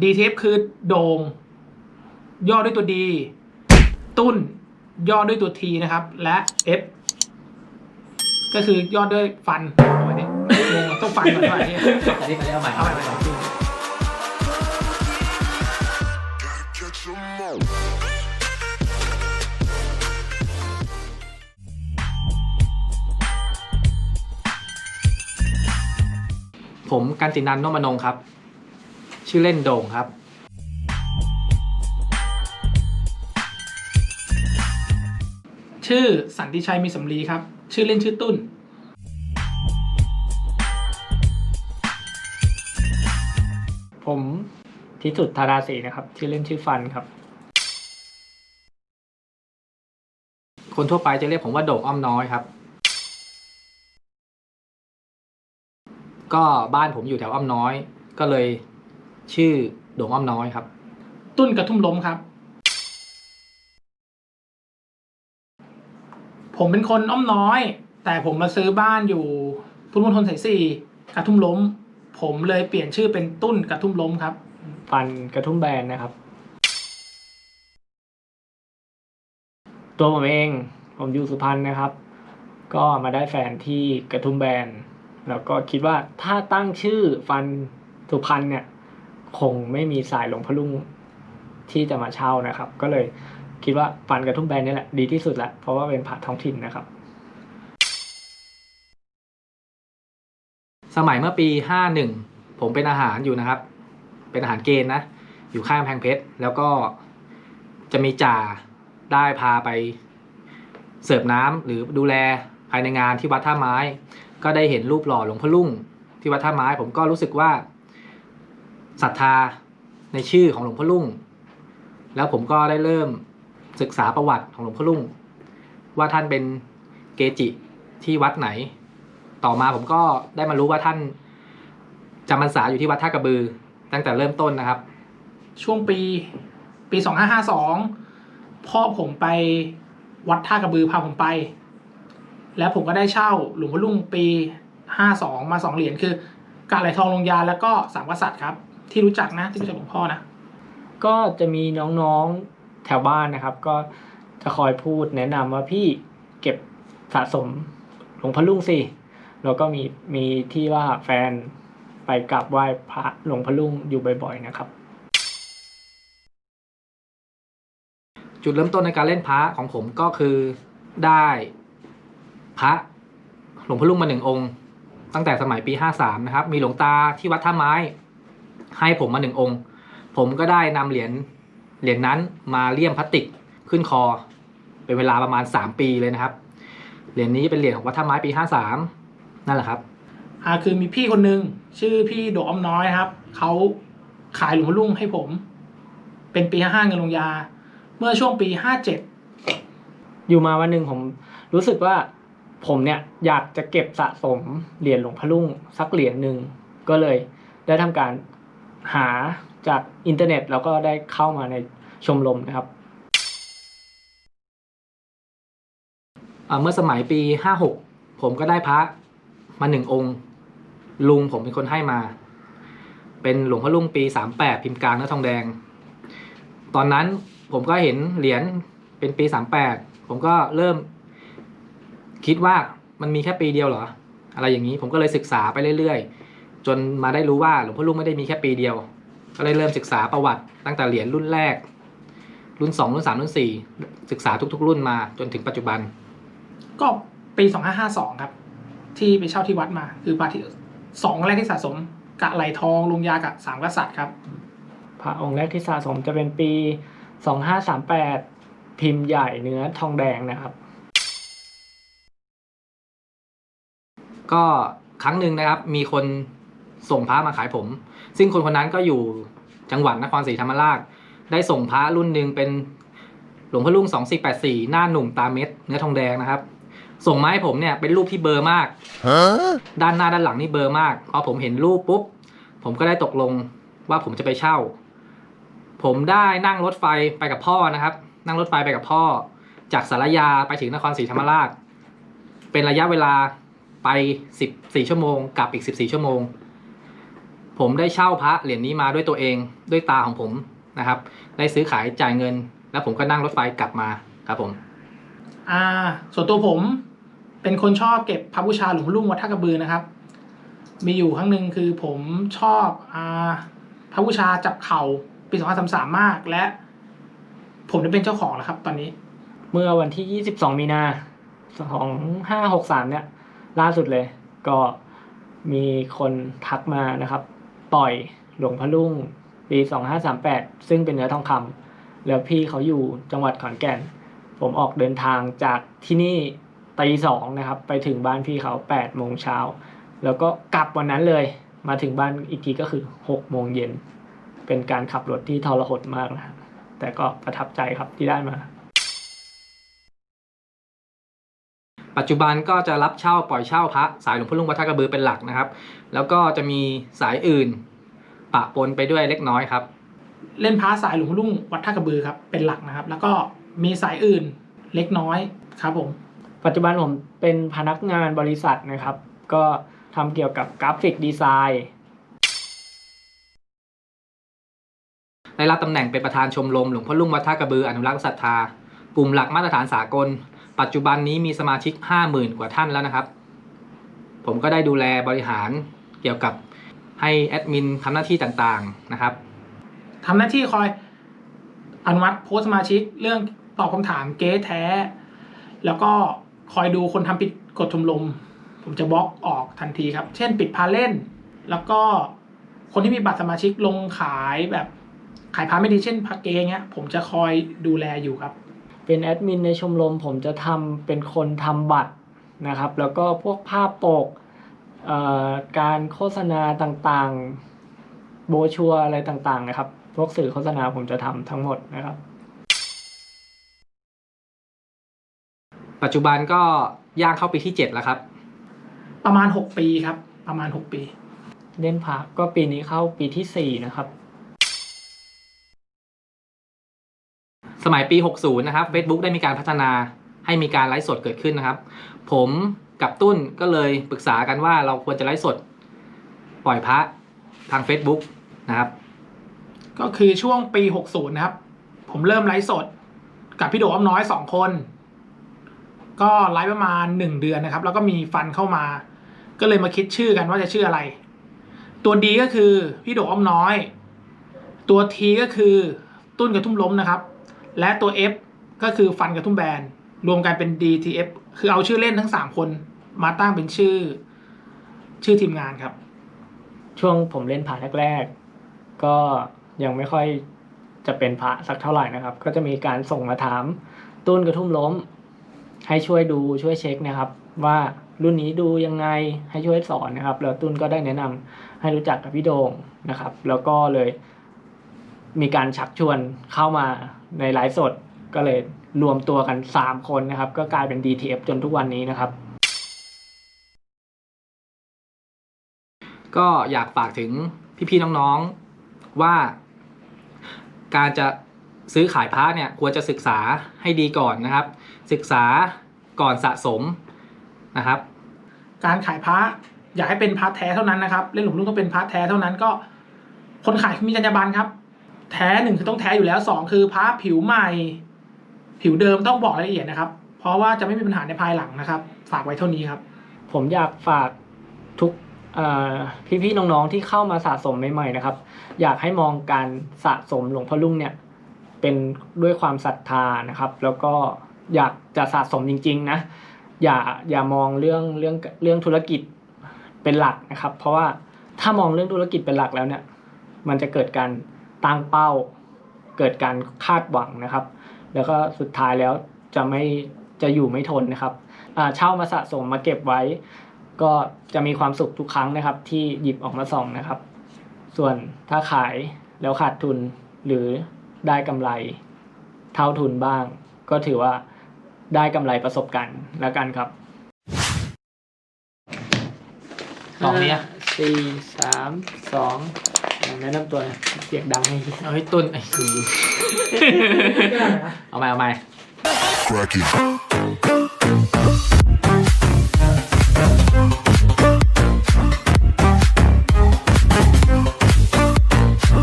ดีเทปคือโดง่งย่อด้วยตัวดีตุ้นย่อด้วยตัวทีนะครับ และ F ก็คือย่อด้วยฟันเอาไว้ดิงงต้องฟันก่อนด้วยนี่ยอันนี้เขาใหม่เอาใหม่ผมกันตินันท์นมนงครับ ชื่อเล่นโด่งครับ ชื่อสันติชัยมีสำลีครับ ชื่อเล่นชื่อตุ้น ผมทิสุทธาราศีนะครับ ชื่อเล่นชื่อฟันครับ คนทั่วไปจะเรียกผมว่าโด่งอ้อมน้อยครับ ก็บ้านผมอยู่แถวอ้อมน้อย ก็เลย ชื่อโด่งอ้อมน้อยครับ ตุ้นกระทุ่มล้มครับ ผมเป็นคนอ้อมน้อย แต่ผมมาซื้อบ้านอยู่พุทธมณฑลสายสี่กระทุ่มล้ม ผมเลยเปลี่ยนชื่อเป็นตุ้นกระทุ่มล้มครับฟันกระทุ่มแบนนะครับ ตัวผมเองผมอยู่สุพรรณนะครับ ก็มาได้แฟนที่กระทุ่มแบนแล้วก็คิดว่าถ้าตั้งชื่อฟันสุพรรณเนี่ย คงไม่มีสายหลวงพะลุงที่จะมาเช่านะครับ ก็เลยคิดว่าฟันกระทุ่มแบนนี่แหละดีที่สุดละเพราะว่าเป็นผักท้องถิ่นนะครับ สมัยเมื่อปีห้าหนึ่งผมเป็นอาหารอยู่นะครับ เป็นอาหารเกณฑ์นะ อยู่ข้างแพงเพชร แล้วก็จะมีจ่าได้พาไปเสิร์ฟน้ำหรือดูแลภายในงานที่วัดท่าไม้ ก็ได้เห็นรูปหล่อหลวงพ่อลุ่งที่วัดท่าไม้ ผมก็รู้สึกว่า ศรัทธาในชื่อของหลวงพ่อลุ่ง แล้วผมก็ได้เริ่มศึกษาประวัติของหลวงพ่อลุ่ง ว่าท่านเป็นเกจิที่วัดไหน ต่อมาผมก็ได้มารู้ว่าท่านจำพรรษาอยู่ที่วัดท่ากระบือ ตั้งแต่เริ่มต้นนะครับ ช่วงปีปีสองห้าห้าสองพ่อผมไปวัดท่ากระบือพาผมไป แล้วผมก็ได้เช่าหลวงพ่อลุ่งปีห้าสองมาสองเหรียญคือกาไหลทองลงยาแล้วก็สามกษัตริย์ครับ ที่รู้จักนะ ที่รู้จักหลวงพ่อนะ ก็จะมีน้องๆแถวบ้านนะครับ ก็จะคอยพูดแนะนำว่าพี่เก็บสะสมหลวงพ่อลุงสิแล้วก็มีมีที่ว่าแฟนไปกราบไหว้พระหลวงพ่อลุงอยู่บ่อย ๆ นะครับ จุดเริ่มต้นในการเล่นพระของผมก็คือได้พระหลวงพ่อลุงมาหนึ่งองค์ ตั้งแต่สมัยปีห้าสามนะครับ มีหลวงตาที่วัดท่าไม้ ให้ผมมาหนึ่งองค์ ผมก็ได้นำเหรียญเหรียญนั้นมาเลี่ยมพลาสติกขึ้นคอ เป็นเวลาประมาณสามปีเลยนะครับ เหรียญนี้เป็นเหรียญของวัดท่าไม้ปีห้าสามนั่นแหละครับอ่าคือมีพี่คนหนึ่งชื่อพี่โดอ้อมน้อยนะครับเขาขายหลวงพ่อลุงให้ผม เป็นปีห้าห้าเงินลงยา เมื่อช่วงปีห้าเจ็ดอยู่มาวันหนึ่งผมรู้สึกว่าผมเนี่ยอยากจะเก็บสะสมเหรียญหลวงพ่อลุงสักเหรียญหนึ่งก็เลยได้ทำการ หาจากอินเทอร์เน็ต แล้วก็ได้เข้ามาในชมรมนะครับ เมื่อสมัยปีห้าหกผมก็ได้พระมาหนึ่งองค์ ลุงผมเป็นคนให้มา เป็นหลวงพ่อลุงปีสามแปดพิมพ์กลางเนื้อทองแดง ตอนนั้นผมก็เห็นเหรียญเป็นปีสามแปดผมก็เริ่มคิดว่ามันมีแค่ปีเดียวเหรอ อะไรอย่างนี้ผมก็เลยศึกษาไปเรื่อยๆ จนมาได้รู้ว่าหลวงพ่อลุงไม่ได้มีแค่ปีเดียว ก็เลยเริ่มศึกษาประวัติตั้งแต่เหรียญรุ่นแรก รุ่นสองรุ่นสามรุ่นสี่ศึกษาทุก ๆ รุ่นมาจนถึงปัจจุบัน ก็ปีสองห้าห้าสองครับ ที่ไปเช่าที่วัดมา คือพระที่สองแรกที่สะสมกะไหลทองลงยากับสามกษัตริย์ครับ พระองค์แรกที่สะสมจะเป็นปี2538พิมพ์ใหญ่เนื้อทองแดงนะครับ ก็ครั้งหนึ่งนะครับ มีคน ส่งพระมาขายผม ซึ่งคนคนนั้นก็อยู่จังหวัดนครศรีธรรมราช ได้ส่งพระรุ่นหนึ่งเป็นหลวงพ่อรุ่ง2484หน้าหนุ่มตาเม็ดเนื้อทองแดงนะครับ ส่งมาให้ผมเนี่ยเป็นรูปที่เบลอร์มาก Huh? ด้านหน้าด้านหลังนี่เบลอร์มากพอผมเห็นรูปปุ๊บผมก็ได้ตกลงว่าผมจะไปเช่า ผมได้นั่งรถไฟไปกับพ่อนะครับ นั่งรถไฟไปกับพ่อ จากสารยาไปถึงนครศรีธรรมราช เป็นระยะเวลาไป 14 ชั่วโมงกลับอีก 14 ชั่วโมง ผมได้เช่าพระเหรียญนี้มาด้วยตัวเองด้วยตาของผมนะครับ ได้ซื้อขายจ่ายเงิน แล้วผมก็นั่งรถไฟกลับมาครับผม อ่า ส่วนตัวผมเป็นคนชอบเก็บพระบูชาหลวงพ่อรุ่งวัดท่ากระบือนะครับ มีอยู่ครั้งหนึ่งคือผมชอบอ่าพระบูชาจับเข่าปีสองพันสามมากและ ผมได้เป็นเจ้าของแล้วครับ ตอนนี้ เมื่อวันที่ 22 มีนา2563 เนี่ย ล่าสุดเลย ก็มีคนทักมานะครับ ปล่อยหลวงพ่อรุ่งปี 2538 ซึ่งเป็นเนื้อทองคำแล้วพี่เขาอยู่จังหวัดขอนแก่น ผมออกเดินทางจากที่นี่ตีสองนะครับ ไปถึงบ้านพี่เขา8โมงเช้า แล้วก็กลับวันนั้นเลย มาถึงบ้านอีกทีก็คือ6โมงเย็น เป็นการขับรถที่ทรหดมากนะ แต่ก็ประทับใจครับที่ได้มา ปัจจุบันก็จะรับเช่าปล่อยเช่าพระสายหลวงพ่อลุงวัดท่ากระบือเป็นหลักนะครับ แล้วก็จะมีสายอื่น ปะปนไปด้วยเล็กน้อยครับ เล่นพระสายหลวงพ่อรุ่งวัดท่ากระบือครับเป็นหลักนะครับ แล้วก็มีสายอื่นเล็กน้อยครับผมปัจจุบันผมเป็นพนักงานบริษัทนะครับ ก็ทำเกี่ยวกับกราฟิกดีไซน์ได้รับตำแหน่งเป็นประธานชมรมหลวงพ่อลุงวัดท่ากระบืออนุรักษ์ศรัทธากลุ่มหลักมาตรฐานสากล ปัจจุบันนี้มีสมาชิก 50,000 กว่าท่านแล้วนะครับ ผมก็ได้ดูแลบริหารเกี่ยวกับให้แอดมินทำหน้าที่ต่างๆนะครับทำหน้าที่คอยอนุมัติโพสสมาชิกเรื่องตอบคำถามเก๊แท้ แล้วก็คอยดูคนทำผิดกฎชมรมผมจะบล็อกออกทันทีครับ เช่นปิดพาเล่น แล้วก็คนที่มีบัตรสมาชิกลงขายแบบขายพาไม่ดีเช่นพาเกเงี้ย ผมจะคอยดูแลอยู่ครับ เป็นแอดมินในชมรมผมจะทำเป็นคนทำบัตรนะครับ แล้วก็พวกภาพปกเอ่อการโฆษณาต่างๆ โบรชัวร์อะไรต่างๆ นะครับ พวกสื่อโฆษณาผมจะทำทั้งหมดนะครับ ปัจจุบันก็ย่างเข้าปีที่ 7 แล้วครับ ประมาณหกปีครับ ประมาณหกปี เล่นพักก็ปีนี้เข้าปีที่สี่นะครับ ส มัยปี 60 นะครับ Facebook ได้มีการพัฒนาให้มีการไลฟ์สดเกิดขึ้นนะครับ ผมกับตุ้นก็เลยปรึกษากันว่าเราควรจะไลฟ์สดปล่อยพระทาง Facebook นะครับ ก็คือช่วงปี 60 นะครับ ผมเริ่มไลฟ์สด กับพี่โดอ้อมน้อยสองคน ก็ไลฟ์ประมาณหนึ่งเดือนนะครับ แล้วก็มีฟันเข้ามา ก็เลยมาคิดชื่อกันว่าจะชื่ออะไร ตัวดีก็คือพี่โดอ้อมน้อย ตัวทีก็คือตุ้นกระทุ่มล้มนะครับ และตัว F ก็คือฟันกระทุ่มแบน รวมกันเป็น DTF คือเอาชื่อเล่นทั้งสามคนมาตั้งเป็นชื่อ ชื่อทีมงานครับ ช่วงผมเล่นพระแรกๆก็ยังไม่ค่อยจะเป็นพระสักเท่าไหร่นะครับ ก็จะมีการส่งมาถามตุ้นกระทุ่มล้ม ให้ช่วยดูช่วยเช็คนะครับ ว่ารุ่นนี้ดูยังไงให้ช่วยสอนนะครับ แล้วตุ้นก็ได้แนะนำให้รู้จักกับพี่โดงนะครับ แล้วก็เลยมีการชักชวนเข้ามา ในไลฟ์สดก็เลยรวมตัวกัน 3 คนนะครับ ก็กลายเป็น DTF จนทุกวันนี้นะครับ ก็อยากฝากถึงพี่ๆน้องๆว่าการจะซื้อขายพระเนี่ยควรจะศึกษาให้ดีก่อนนะครับ ศึกษาก่อนสะสมนะครับ การขายพระอยากให้เป็นพระแท้เท่านั้นนะครับเล่นหลวงลุงต้องเป็นพระแท้เท่านั้นก็ คนขายมีจรรยาบรรณครับ แท้หนึ่งคือต้องแท้อยู่แล้วสองคือพระผิวใหม่ ผิวเดิมต้องบอกรายละเอียดนะครับ เพราะว่าจะไม่มีปัญหาในภายหลังนะครับ ฝากไว้เท่านี้ครับ ผมอยากฝากทุกพี่ๆน้องๆที่เข้ามาสะสมใหม่ๆนะครับ อยากให้มองการสะสมหลวงพ่อลุงเนี่ยเป็นด้วยความศรัทธานะครับ แล้วก็อยากจะสะสมจริง ๆนะอย่าอย่ามองเรื่องเรื่องเรื่องธุรกิจเป็นหลักนะครับ เพราะว่าถ้ามองเรื่องธุรกิจเป็นหลักแล้วเนี่ย มันจะเกิดการ ตั้งเป้าเกิดการคาดหวังนะครับ แล้วก็สุดท้ายแล้วจะไม่จะอยู่ไม่ทนนะครับอ่าเช่ามาสะสมมาเก็บไว้ ก็จะมีความสุขทุกครั้งนะครับ ที่หยิบออกมาส่องนะครับ ส่วนถ้าขายแล้วขาดทุนหรือได้กำไรเท่าทุนบ้าง ก็ถือว่าได้กำไรประสบการณ์แล้วกันครับสองเนี่ยห้าสี่สามสอง แนะนำตัวหนะเสียงดังให้เอาให้ตุนไอ้คือ เอาใหม่เอาใหม่ Crack it.